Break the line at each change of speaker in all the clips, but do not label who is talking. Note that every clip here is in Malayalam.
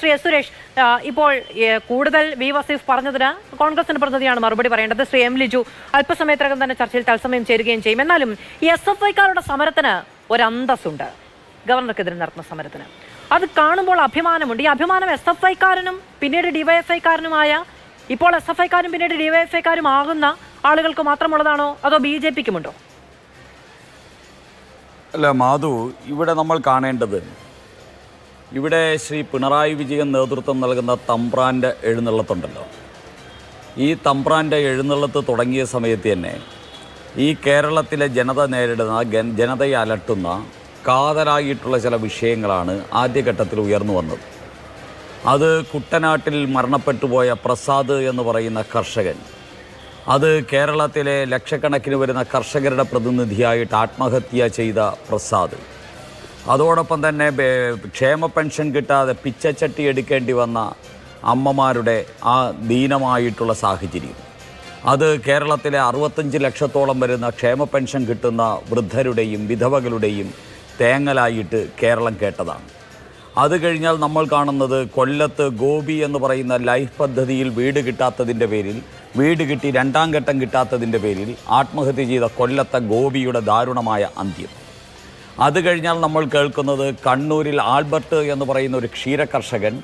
ശ്രീ സുരേഷ് ഇപ്പോൾ കൂടുതൽ വി വസീഫ് പറഞ്ഞതിന് കോൺഗ്രസിന്റെ പ്രതിനിധിയാണ് മറുപടി പറയേണ്ടത്. ശ്രീ എം ലിജു അല്പസമയത്തിനകം തന്നെ ചർച്ചയിൽ തത്സമയം ചേരുകയും ചെയ്യും. എന്നാലും എസ് എഫ് ഐക്കാരുടെ സമരത്തിന് ഒരന്തസ്സുണ്ട്. ഗവർണർക്കെതിരെ നടത്തുന്ന സമരത്തിന്. അത് കാണുമ്പോൾ അഭിമാനമുണ്ട്. ഈ അഭിമാനം എസ് എഫ് ഐക്കാരനും പിന്നീട് ഡിവൈഎഫ്ഐക്കാരനുമായ ഇപ്പോൾ എസ് എഫ് ഐക്കാരും പിന്നീട് ഡിവൈഎഫ്ഐക്കാരും ആകുന്ന ആളുകൾക്ക് മാത്രമുള്ളതാണോ? അതോ ബി ജെ പിക്കുമുണ്ടോ?
അല്ല മാധു ഇവിടെ നമ്മൾ കാണേണ്ടത് ഇവിടെ ശ്രീ പിണറായി വിജയൻ നേതൃത്വം നൽകുന്ന തമ്പ്രാന്റെ എഴുന്നള്ളത്തുണ്ടല്ലോ. ഈ തമ്പ്രാന്റെ എഴുന്നള്ളത്ത് തുടങ്ങിയ സമയത്ത് തന്നെ ഈ കേരളത്തിലെ ജനത നേരിടുന്ന ജനതയെ അലട്ടുന്ന കാതലായിട്ടുള്ള ചില വിഷയങ്ങളാണ് ആദ്യഘട്ടത്തിൽ ഉയർന്നു വന്നത്. അത് കുട്ടനാട്ടിൽ മരണപ്പെട്ടു പോയ പ്രസാദ് എന്ന് പറയുന്ന കർഷകൻ അത് കേരളത്തിലെ ലക്ഷക്കണക്കിന് വരുന്ന കർഷകരുടെ പ്രതിനിധിയായിട്ട് ആത്മഹത്യ ചെയ്ത പ്രസാദ് അതോടൊപ്പം തന്നെ ക്ഷേമ പെൻഷൻ കിട്ടാതെ പിച്ചച്ചട്ടി എടുക്കേണ്ടി വന്ന അമ്മമാരുടെ ആ ദീനമായിട്ടുള്ള സാഹചര്യം. അത് കേരളത്തിലെ അറുപത്തഞ്ച് ലക്ഷത്തോളം വരുന്ന ക്ഷേമ പെൻഷൻ കിട്ടുന്ന വൃദ്ധരുടെയും വിധവകളുടെയും തേങ്ങലായിട്ട് കേരളം കേട്ടതാണ്. അത് കഴിഞ്ഞാൽ നമ്മൾ കാണുന്നത് കൊല്ലത്ത് ഗോപി എന്ന് പറയുന്ന ലൈഫ് പദ്ധതിയിൽ വീട് കിട്ടാത്തതിന്റെ പേരിൽ വീട് കിട്ടി രണ്ടാം ഘട്ടം കിട്ടാത്തതിന്റെ പേരിൽ ആത്മഹത്യ ചെയ്ത കൊല്ലത്തെ ഗോപിയുടെ ദാരുണമായ അന്ത്യം. അത് കഴിഞ്ഞാൽ നമ്മൾ കേൾക്കുന്നത് കണ്ണൂരിൽ ആൽബർട്ട് എന്ന് പറയുന്ന ഒരു ക്ഷീര കർഷകൻ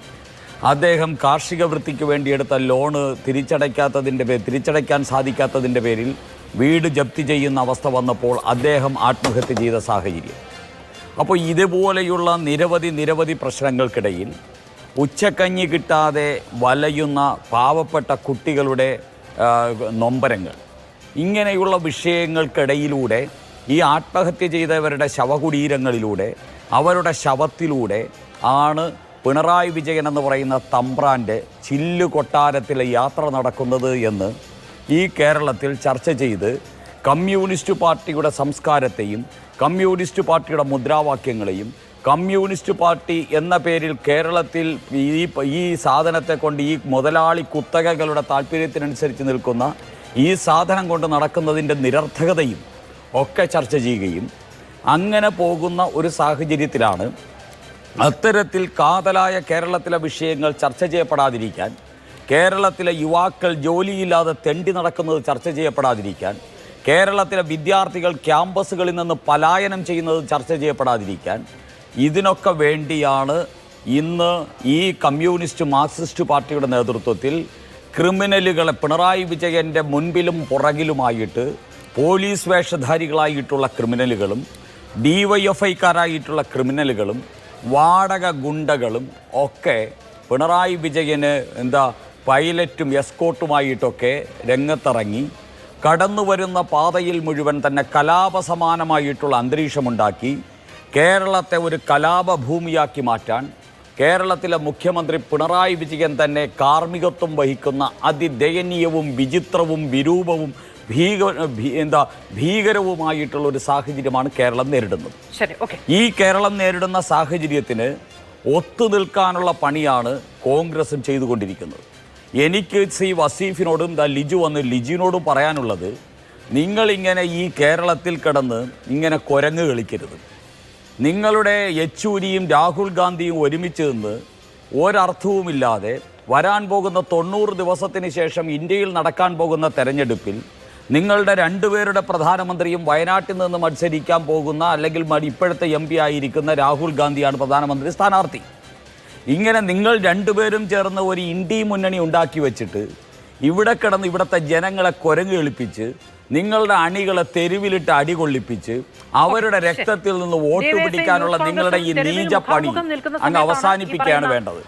അദ്ദേഹം കാർഷിക വൃത്തിക്ക് വേണ്ടിയെടുത്ത ലോണ് തിരിച്ചടയ്ക്കാത്തതിന്റെ പേര് തിരിച്ചടയ്ക്കാൻ സാധിക്കാത്തതിന്റെ പേരിൽ വീട് ജപ്തി ചെയ്യുന്ന അവസ്ഥ വന്നപ്പോൾ അദ്ദേഹം ആത്മഹത്യ ചെയ്ത സാഹചര്യം. അപ്പോൾ ഇതുപോലെയുള്ള നിരവധി നിരവധി പ്രശ്നങ്ങൾക്കിടയിൽ ഉച്ചക്കഞ്ഞി കിട്ടാതെ വലയുന്ന പാവപ്പെട്ട കുട്ടികളുടെ നൊമ്പരങ്ങൾ. ഇങ്ങനെയുള്ള വിഷയങ്ങൾക്കിടയിലൂടെ ഈ ആത്മഹത്യ ചെയ്തവരുടെ ശവകുടീരങ്ങളിലൂടെ അവരുടെ ശവത്തിലൂടെ ആണ് പിണറായി വിജയൻ എന്ന് പറയുന്ന തമ്പ്രാന്റെ ചില്ലു കൊട്ടാരത്തിലെ യാത്ര നടക്കുന്നത് എന്ന് ഈ കേരളത്തിൽ ചർച്ച ചെയ്ത് കമ്മ്യൂണിസ്റ്റ് പാർട്ടിയുടെ സംസ്കാരത്തെയും കമ്മ്യൂണിസ്റ്റ് പാർട്ടിയുടെ മുദ്രാവാക്യങ്ങളെയും കമ്മ്യൂണിസ്റ്റ് പാർട്ടി എന്ന പേരിൽ കേരളത്തിൽ ഈ ഈ സാധനത്തെ കൊണ്ട് ഈ മുതലാളി കുത്തകകളുടെ താല്പര്യത്തിനനുസരിച്ച് നിൽക്കുന്ന ഈ സാധനം കൊണ്ട് നടക്കുന്നതിന്റെ നിരർത്ഥകതയും ഒക്കെ ചർച്ച ചെയ്യുകയും അങ്ങനെ പോകുന്ന ഒരു സാഹചര്യത്തിലാണ് അത്തരത്തിൽ കാതലായ കേരളത്തിലെ വിഷയങ്ങൾ ചർച്ച ചെയ്യപ്പെടാതിരിക്കാൻ കേരളത്തിലെ യുവാക്കൾ ജോലിയില്ലാതെ തെണ്ടി നടക്കുന്നത് ചർച്ച ചെയ്യപ്പെടാതിരിക്കാൻ കേരളത്തിലെ വിദ്യാർത്ഥികൾ ക്യാമ്പസുകളിൽ നിന്ന് പലായനം ചെയ്യുന്നത് ചർച്ച ചെയ്യപ്പെടാതിരിക്കാൻ ഇതിനൊക്കെ വേണ്ടിയാണ് ഇന്ന് ഈ കമ്മ്യൂണിസ്റ്റ് മാർക്സിസ്റ്റ് പാർട്ടിയുടെ നേതൃത്വത്തിൽ ക്രിമിനലുകളെ പിണറായി വിജയന്റെ മുൻപിലും പുറകിലുമായിട്ട് പോലീസ് വേഷധാരികളായിട്ടുള്ള ക്രിമിനലുകളും ഡി വൈ എഫ് ഐക്കാരായിട്ടുള്ള ക്രിമിനലുകളും വാടക ഗുണ്ടകളും ഒക്കെ പിണറായി വിജയന് എന്താ പൈലറ്റും എസ്കോട്ടുമായിട്ടൊക്കെ രംഗത്തിറങ്ങി. കടന്നു വരുന്ന പാതയിൽ മുഴുവൻ തന്നെ കലാപസമാനമായിട്ടുള്ള അന്തരീക്ഷമുണ്ടാക്കി. കേരളത്തെ ഒരു കലാപഭൂമിയാക്കി മാറ്റാൻ കേരളത്തിലെ മുഖ്യമന്ത്രി പിണറായി വിജയൻ തന്നെ കാർമ്മികത്വം വഹിക്കുന്ന അതിദയനീയവും വിചിത്രവും വിരൂപവും ഭീക ഭീ- എന്താ ഭീകരവുമായിട്ടുള്ള ഒരു സാഹചര്യമാണ് കേരളം നേരിടുന്നത്.
ശരി ഓക്കെ.
ഈ കേരളം നേരിടുന്ന സാഹചര്യത്തിന് ഒത്തുനിൽക്കാനുള്ള പണിയാണ് കോൺഗ്രസും ചെയ്തുകൊണ്ടിരിക്കുന്നത്. എനിക്ക് ശ്രീ വസീഫിനോടും ദ ലിജു വന്ന് ലിജുവിനോടും പറയാനുള്ളത് നിങ്ങളിങ്ങനെ ഈ കേരളത്തിൽ കിടന്ന് ഇങ്ങനെ കുരങ്ങ് കളിക്കരുത്. നിങ്ങളുടെ യെച്ചൂരിയും രാഹുൽ ഗാന്ധിയും ഒരുമിച്ച് നിന്ന് ഒരർത്ഥവുമില്ലാതെ വരാൻ പോകുന്ന തൊണ്ണൂറ് ദിവസത്തിന് ശേഷം ഇന്ത്യയിൽ നടക്കാൻ പോകുന്ന തെരഞ്ഞെടുപ്പിൽ നിങ്ങളുടെ രണ്ടുപേരുടെ പ്രധാനമന്ത്രിയും വയനാട്ടിൽ നിന്ന് മത്സരിക്കാൻ പോകുന്ന അല്ലെങ്കിൽ ഇപ്പോഴത്തെ എം പി ആയിരിക്കുന്ന രാഹുൽ ഗാന്ധിയാണ് പ്രധാനമന്ത്രി സ്ഥാനാർത്ഥി. ഇങ്ങനെ നിങ്ങൾ രണ്ടുപേരും ചേർന്ന് ഒരു ഇന്ത്യ മുന്നണി ഉണ്ടാക്കി വെച്ചിട്ട് ഇവിടെ കിടന്ന് ഇവിടുത്തെ ജനങ്ങളെ കുരങ്ങ് എളിപ്പിച്ച് നിങ്ങളുടെ അണികളെ തെരുവിലിട്ട് അടികൊള്ളിപ്പിച്ച് അവരുടെ രക്തത്തിൽ നിന്ന് വോട്ട് പിടിക്കാനുള്ള നിങ്ങളുടെ ഈ
നീജ
നീച പണി അങ്ങ് അവസാനിപ്പിക്കുകയാണ് വേണ്ടത്.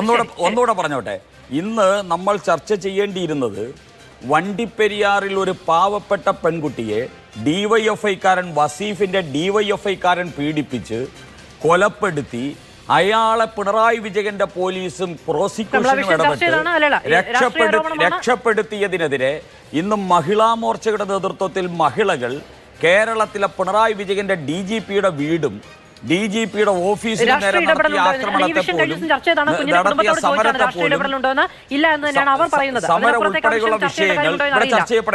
ഒന്നുകൂടെ ഒന്നുകൂടെ പറഞ്ഞോട്ടെ. ഇന്ന് നമ്മൾ ചർച്ച ചെയ്യേണ്ടിയിരുന്നത് വണ്ടിപ്പെരിയാറിൽ ഒരു പാവപ്പെട്ട പെൺകുട്ടിയെ ഡിവൈഎഫ്ഐക്കാരൻ വസീഫിന്റെ ഡിവൈഎഫ്ഐക്കാരൻ പീഡിപ്പിച്ച് കൊലപ്പെടുത്തി അയാളെ പിണറായി വിജയന്റെ പോലീസും പ്രോസിക്യൂഷനും ഇടപെട്ട് രക്ഷപ്പെടുത്തി. രക്ഷപ്പെടുത്തിയതിനെതിരെ ഇന്ന് മഹിളാ മോർച്ചയുടെ നേതൃത്വത്തിൽ മഹിളകൾ കേരളത്തിലെ പിണറായി വിജയന്റെ ഡി വീടും ഡി ജി പിയുടെ ഓഫീസിന് നേരെ നടത്തിയ ആക്രമണത്തെ പോലും
ചർച്ച ചെയ്താണ് കുഞ്ഞിന്റെ
നടത്തിയ സമരത്തെ പോലും
എന്ന്? ഇല്ല എന്ന് തന്നെയാണ് അവർ പറയുന്നത്.
സമരം ഉൾപ്പെടെയുള്ള വിഷയങ്ങൾ ഇവിടെ ചർച്ച ചെയ്യപ്പെട